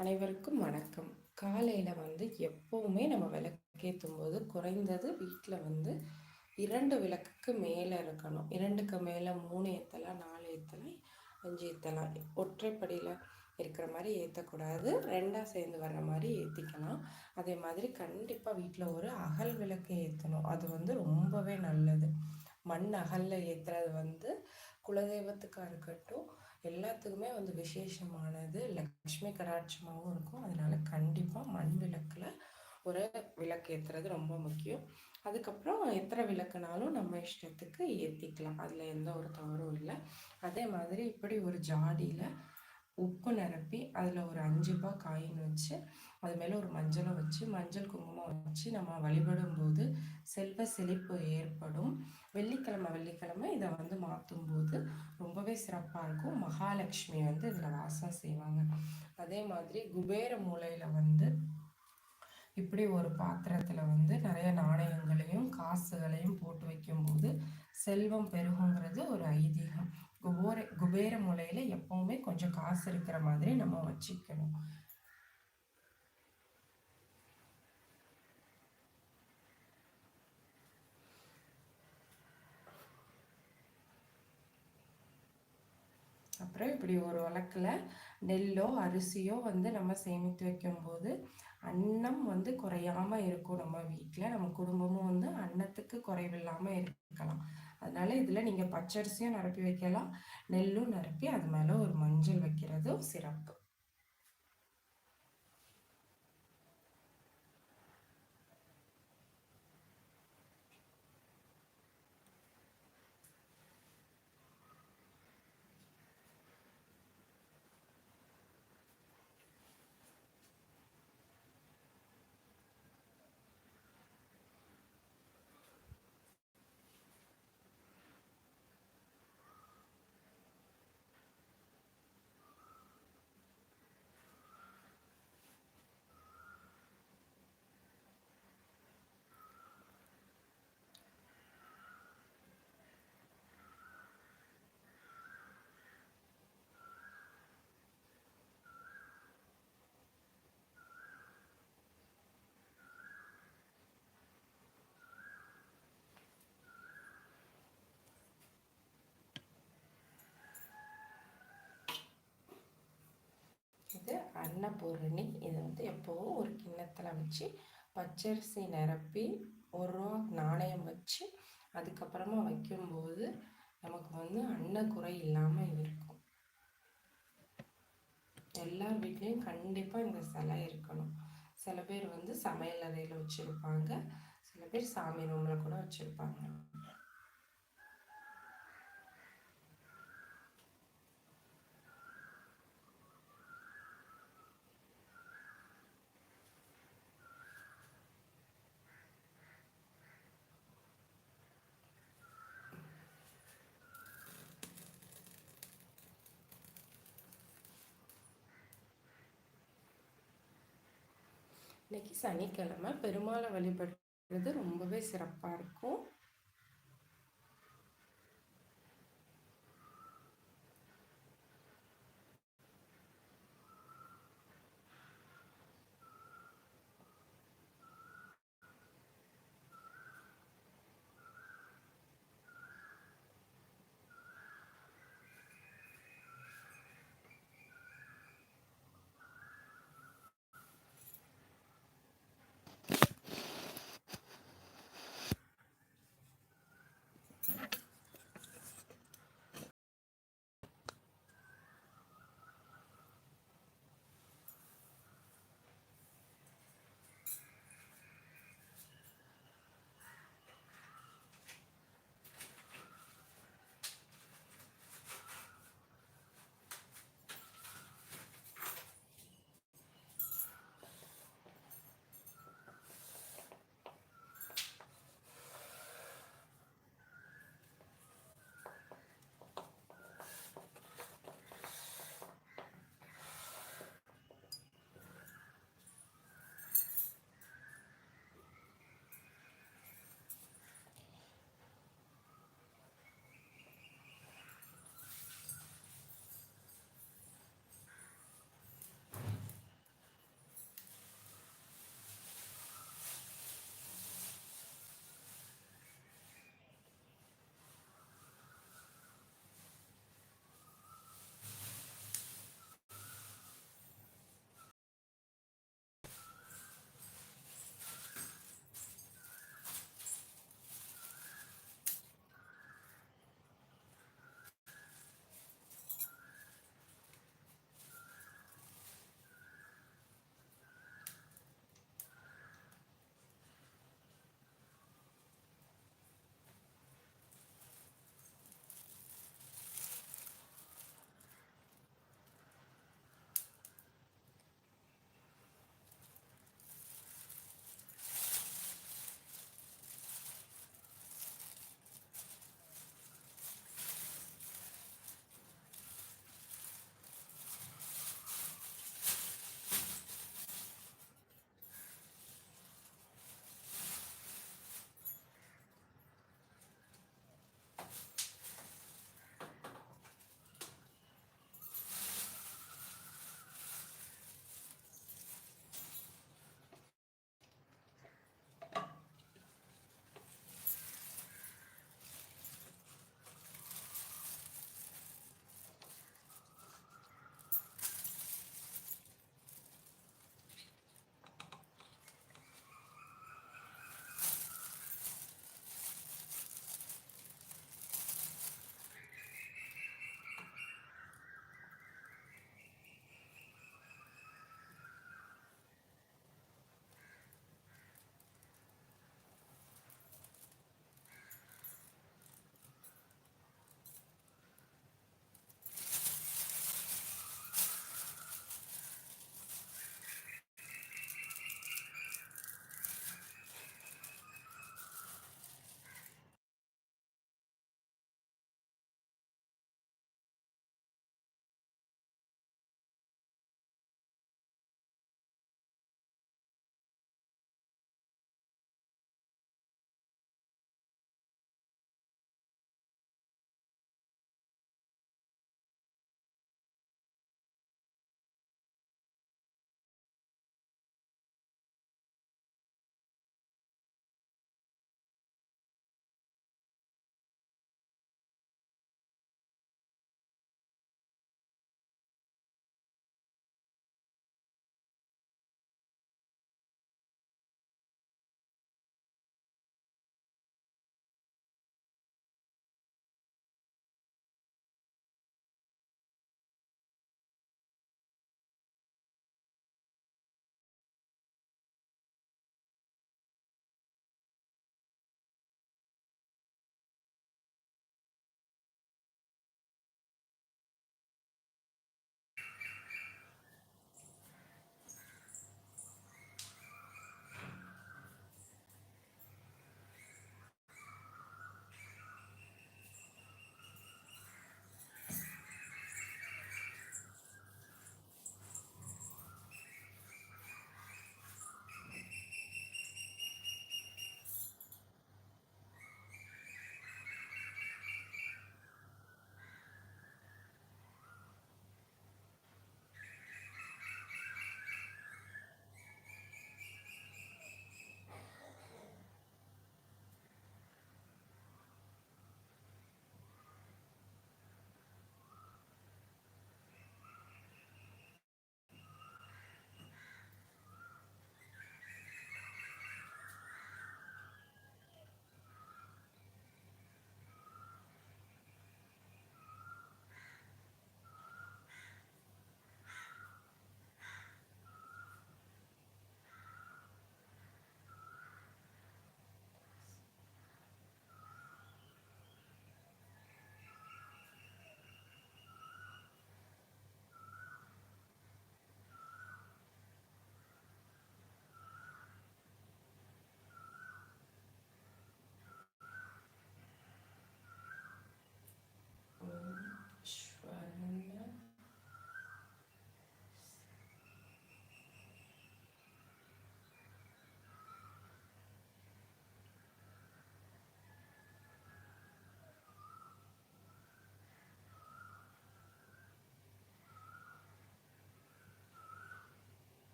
அனைவருக்கும் வணக்கம். காலையில் வந்து எப்போவுமே நம்ம விளக்கேற்றும் போது குறைந்தது வீட்டில் வந்து இரண்டு விளக்குக்கு மேலே இருக்கணும். இரண்டுக்கு மேலே மூணு ஏற்றலாம் நாலு ஏற்றலாம் அஞ்சு ஏற்றலாம் ஒற்றைப்படியில் இருக்கிற மாதிரி ஏற்றக்கூடாது ரெண்டாக சேர்ந்து வர்ற மாதிரி ஏற்றிக்கலாம் அதே மாதிரி கண்டிப்பாக வீட்டில் ஒரு அகல் விளக்கு ஏற்றணும் அது வந்து ரொம்பவே நல்லது. மண் அகலில் ஏற்றுறது வந்து குலதெய்வத்துக்காக இருக்கட்டும் எல்லாத்துக்குமே வந்து விசேஷமானது லக்ஷ்மி கடாட்சமாகவும் இருக்கும். அதனால கண்டிப்பாக மண் விளக்கில் ஒரு விளக்கு ஏற்றுறது ரொம்ப முக்கியம். அதுக்கப்புறம் எத்தனை விளக்குனாலும் நம்ம இஷ்டத்துக்கு ஏற்றிக்கலாம் அதில் எந்த ஒரு தவறும் இல்லை. அதே மாதிரி இப்படி ஒரு ஜாடியில் உப்பு நிரப்பி அதில் ஒரு அஞ்சு ரூபாய் காயின் வச்சு அது மேலே ஒரு மஞ்சளை வச்சு மஞ்சள் குங்குமம் வச்சு நம்ம வழிபடும் போது செல்வ செழிப்பு ஏற்படும். வெள்ளிக்கிழமை வெள்ளிக்கிழமை இதை வந்து மாற்றும் போது ரொம்பவே சிறப்பாக இருக்கும். மகாலட்சுமி வந்து இதில் வாசம் செய்வாங்க. அதே மாதிரி குபேர மூலையில் வந்து இப்படி ஒரு பாத்திரத்தில் வந்து நிறைய நாணயங்களையும் காசுகளையும் போட்டு வைக்கும்போது செல்வம் பெருகுங்கிறது ஒரு ஐதீகம். குபோர குபேர மூலையில் எப்போவுமே கொஞ்சம் காசு இருக்கிற மாதிரி நம்ம வச்சுக்கணும். அப்புறம் இப்படி ஒரு வழக்கில் நெல்லோ அரிசியோ வந்து நம்ம சேமித்து வைக்கும்போது அன்னம் வந்து குறையாமல் இருக்கும் நம்ம வீட்டில் நம்ம குடும்பமும் வந்து அன்னத்துக்கு குறைவில்லாமல் இருக்கலாம். அதனால இதில் நீங்கள் பச்சரிசியும் நிரப்பி வைக்கலாம். நெல்லும் நிரப்பி அது மேலே ஒரு மஞ்சள் வைக்கிறதும் சிறப்பு இது அன்னபூரணி இதை வந்து எப்போவும் ஒரு கிண்ணத்தில் வச்சு பச்சரிசி நிரப்பி ஒரு ரூபா நாணயம் வச்சு அதுக்கப்புறமா வைக்கும்போது நமக்கு வந்து அன்னக்குறை இல்லாமல் இருக்கும். எல்லார் வீட்லேயும் கண்டிப்பாக இந்த சிலை இருக்கணும். சில பேர் வந்து சமையல் அறையில் வச்சுருப்பாங்க. சில பேர் சாமி ரூமில் கூட வச்சுருப்பாங்க. இன்னைக்கு சனிக்கிழமை பெருமாளை வழிபடுறது ரொம்பவே சிறப்பாக இருக்கும்.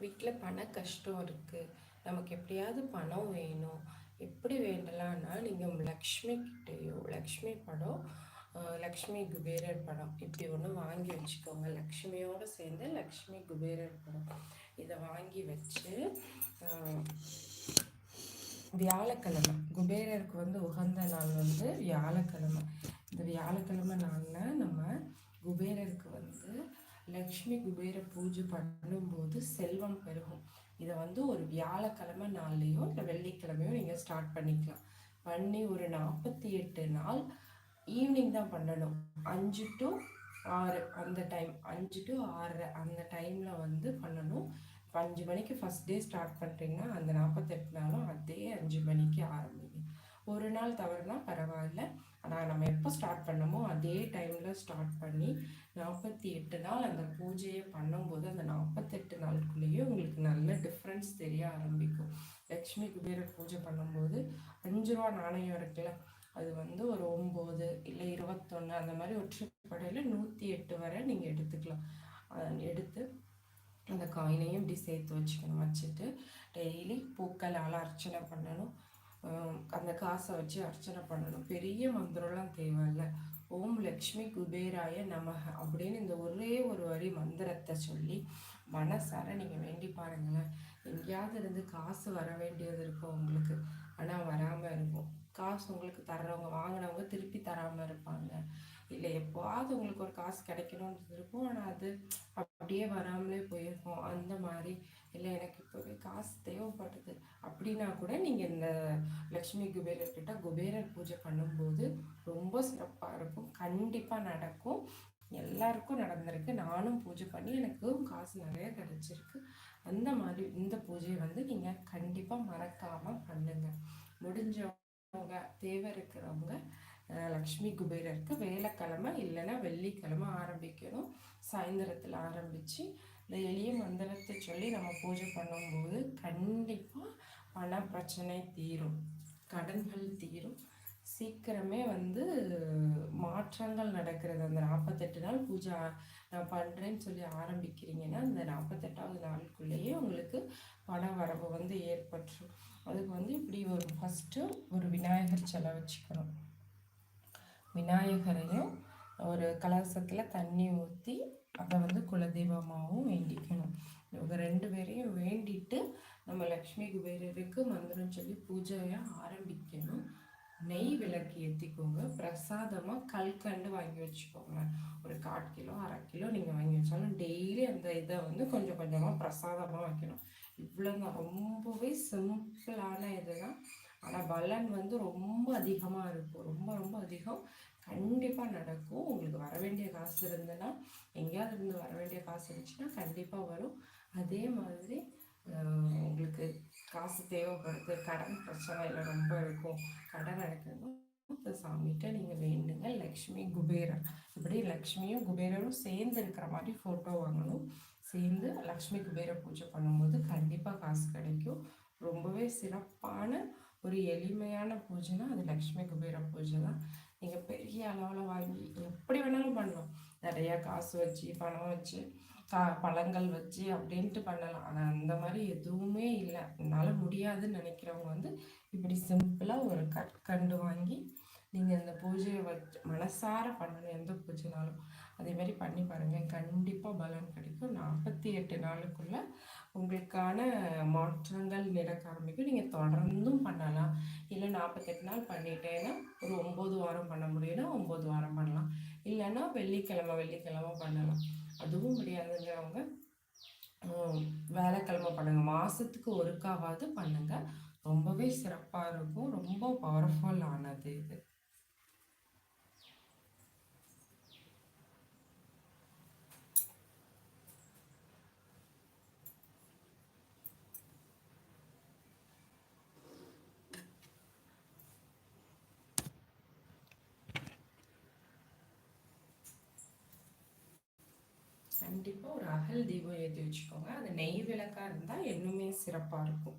வீட்டில் பண கஷ்டம் இருக்குது நமக்கு எப்படியாவது பணம் வேணும். எப்படி வேண்டலான்னா நீங்கள் லக்ஷ்மி கிட்டேயோ லக்ஷ்மி படம் லக்ஷ்மி குபேரர் படம் இப்படி ஒன்று வாங்கி வச்சுக்கோங்க. லக்ஷ்மியோடு சேர்ந்து லக்ஷ்மி குபேரர் படம். இதை வாங்கி வச்சு வியாழக்கிழமை குபேரருக்கு வந்து உகந்த நாள் வந்து வியாழக்கிழமை. இந்த வியாழக்கிழமை நாளில் நம்ம குபேரர் லக்ஷ்மி குபேர பூஜை பண்ணும்போது செல்வம் பெருகும். இதை வந்து ஒரு வியாழக்கிழமை நாள்லேயோ இல்லை வெள்ளிக்கிழமையோ நீங்கள் ஸ்டார்ட் பண்ணிக்கலாம். பண்ணி ஒரு நாற்பத்தி எட்டு நாள் ஈவினிங் தான் பண்ணணும். அஞ்சு டு ஆறு அந்த டைம் அஞ்சு டு ஆறு அந்த டைமில் வந்து பண்ணணும். இப்போ அஞ்சு மணிக்கு ஃபஸ்ட் டே ஸ்டார்ட் பண்ணுறீங்கன்னா அந்த நாற்பத்தெட்டு நாளும் அதே அஞ்சு மணிக்கு ஆரம்பிங்க. ஒரு நாள் தவறுனா பரவாயில்ல. ஆனால் நம்ம எப்போ ஸ்டார்ட் பண்ணமோ அதே டைமில் ஸ்டார்ட் பண்ணி நாற்பத்தி எட்டு நாள் அந்த பூஜையை பண்ணும்போது அந்த நாற்பத்தெட்டு நாளுக்குள்ளேயே உங்களுக்கு நல்ல டிஃப்ரென்ஸ் தெரிய ஆரம்பிக்கும். லக்ஷ்மி குபேர பூஜை பண்ணும்போது அஞ்சு ரூபா நாணயம் இருக்குல்ல அது வந்து ஒரு ஒம்பது இல்லை இருபத்தொன்று அந்த மாதிரி ஒற்றுப்படையில் நூற்றி எட்டு வரை நீங்கள் எடுத்துக்கலாம். எடுத்து அந்த காயினையும் இப்படி சேர்த்து வச்சுக்கணும். வச்சுட்டு டெய்லி பூக்களால் அர்ச்சனை பண்ணணும். அந்த காசை வச்சு அர்ச்சனை பண்ணணும். பெரிய மந்திரம்லாம் தேவையில்லை. ஓம் லக்ஷ்மி குபேராய நமக அப்படின்னு இந்த ஒரே ஒரு வரி மந்திரத்தை சொல்லி மனசார நீங்கள் வேண்டி பாருங்களேன். எங்கேயாவது இருந்து காசு வர வேண்டியது இருக்கும் உங்களுக்கு. ஆனால் வராமல் இருக்கும். காசு உங்களுக்கு தர்றவங்க வாங்கினவங்க திருப்பி தராமல் இருப்பாங்க. இல்லை எப்போவாவது உங்களுக்கு ஒரு காசு கிடைக்கணுன்றது இருக்கும். ஆனால் அது அப்படியே வராமலே போயிருக்கும். அந்த மாதிரி. இல்லை எனக்கு இப்போவே காசு தேவைப்படுது அப்படின்னா கூட நீங்கள் இந்த லக்ஷ்மி குபேரர்கிட்ட குபேரர் பூஜை பண்ணும்போது ரொம்ப சிறப்பாக இருக்கும். கண்டிப்பாக நடக்கும். எல்லாருக்கும் நடந்திருக்கு. நானும் பூஜை பண்ணி எனக்கு காசு நிறைய கிடச்சிருக்கு. அந்த மாதிரி இந்த பூஜையை வந்து நீங்கள் கண்டிப்பாக மறக்காமல் பண்ணுங்கள் முடிஞ்சவங்க தேவை இருக்கிறவங்க லக்ஷ்மி குபேரருக்கு வேலைக்கிழமை இல்லைன்னா வெள்ளிக்கிழமை ஆரம்பிக்கணும். சாயந்தரத்தில் ஆரம்பித்து இந்த எளிய மந்திரத்தை சொல்லி நம்ம பூஜை பண்ணும்போது கண்டிப்பாக பண பிரச்சனை தீரும். கடன்கள் தீரும். சீக்கிரமே வந்து மாற்றங்கள் நடக்கிறது. அந்த நாற்பத்தெட்டு நாள் பூஜை நான் பண்ணுறேன்னு சொல்லி ஆரம்பிக்கிறீங்கன்னா அந்த நாற்பத்தெட்டாவது நாளுக்குள்ளேயே உங்களுக்கு பண வரவு வந்து ஏற்பட்டுரும். அதுக்கு வந்து இப்படி ஒரு ஃபஸ்ட்டு ஒரு விநாயகர் சிலை வச்சுக்கணும். விநாயகரையும் ஒரு கலசத்தில் தண்ணி ஊற்றி அதை வந்து குலதெய்வமாகவும் வேண்டிக்கணும். இவங்க ரெண்டு பேரையும் வேண்டிட்டு நம்ம லக்ஷ்மி குபேரருக்கு மந்திரம் சொல்லி பூஜையை ஆரம்பிக்கணும். நெய் விளக்கு ஏற்றிக்கோங்க பிரசாதமாக கல்கண்டு வாங்கி வச்சுக்கோங்க. ஒரு கால் கிலோ அரை கிலோ நீங்கள் வாங்கி வச்சாலும் டெய்லி அந்த இதை வந்து கொஞ்சம் கொஞ்சமாக பிரசாதமாக வைக்கணும். இவ்வளோ தான் ரொம்பவே சிம்பிளான இதுதான். ஆனால் பலன் வந்து ரொம்ப அதிகமாக இருக்கும். ரொம்ப ரொம்ப அதிகம். கண்டிப்பாக நடக்கும். உங்களுக்கு வர வேண்டிய காசு இருந்ததுன்னா எங்கேயாவது இருந்து வர வேண்டிய காசு இருந்துச்சுன்னா கண்டிப்பாக வரும். அதே மாதிரி உங்களுக்கு காசு தேவைப்படுது கடன் பிரச்சனை இல்லை ரொம்ப இருக்கும். கடன் அடைக்கணும். இந்த சாமிகிட்ட நீங்கள் வேண்டுங்க. லக்ஷ்மி குபேரர். இப்படி லக்ஷ்மியும் குபேரரும் சேர்ந்து இருக்கிற மாதிரி ஃபோட்டோ வாங்கணும். சேர்ந்து லக்ஷ்மி குபேர பூஜை பண்ணும்போது கண்டிப்பாக காசு கிடைக்கும். ரொம்பவே சிறப்பான ஒரு எளிமையான பூஜைனா அது லக்ஷ்மி குபேர பூஜை தான் நீங்கள் பெரிய அளவில் வாங்கி எப்படி வேணாலும் பண்ணலாம். நிறையா காசு வச்சு பணம் வச்சு கா பழங்கள் வச்சு அப்படின்ட்டு பண்ணலாம். ஆனால் அந்த மாதிரி எதுவுமே இல்லை. என்னால் முடியாதுன்னு நினைக்கிறவங்க வந்து இப்படி சிம்பிளாக ஒரு கற்கண்டு வாங்கி நீங்கள் இந்த பூஜையை வச்சு மனசார பண்ணணும் எந்த பூஜைனாலும். அதே மாதிரி பண்ணி பாருங்கள் கண்டிப்பாக பலன் கிடைக்கும். நாற்பத்தி எட்டு நாளுக்குள்ளே உங்களுக்கான மாற்றங்கள் நடக்க ஆரம்பிக்கும். நீங்கள் தொடர்ந்தும் பண்ணலாம். இல்லை நாற்பத்தெட்டு நாள் பண்ணிட்டேன்னா ஒரு ஒம்பது வாரம் பண்ண முடியும்னா ஒம்பது வாரம் பண்ணலாம். இல்லைன்னா வெள்ளிக்கிழமை வெள்ளிக்கிழமை பண்ணலாம். அதுவும் முடியாதுங்கிறவங்க வேலைக்கிழமை பண்ணுங்கள் மாதத்துக்கு ஒருக்காவது பண்ணுங்கள் ரொம்பவே சிறப்பாக இருக்கும். ரொம்ப பவர்ஃபுல்லானது இது கண்டிப்பாக ஒரு அகல் தீபம் ஏற்றி வச்சுக்கோங்க அது நெய் விளக்காக இருந்தால் இன்னுமே சிறப்பாக இருக்கும்.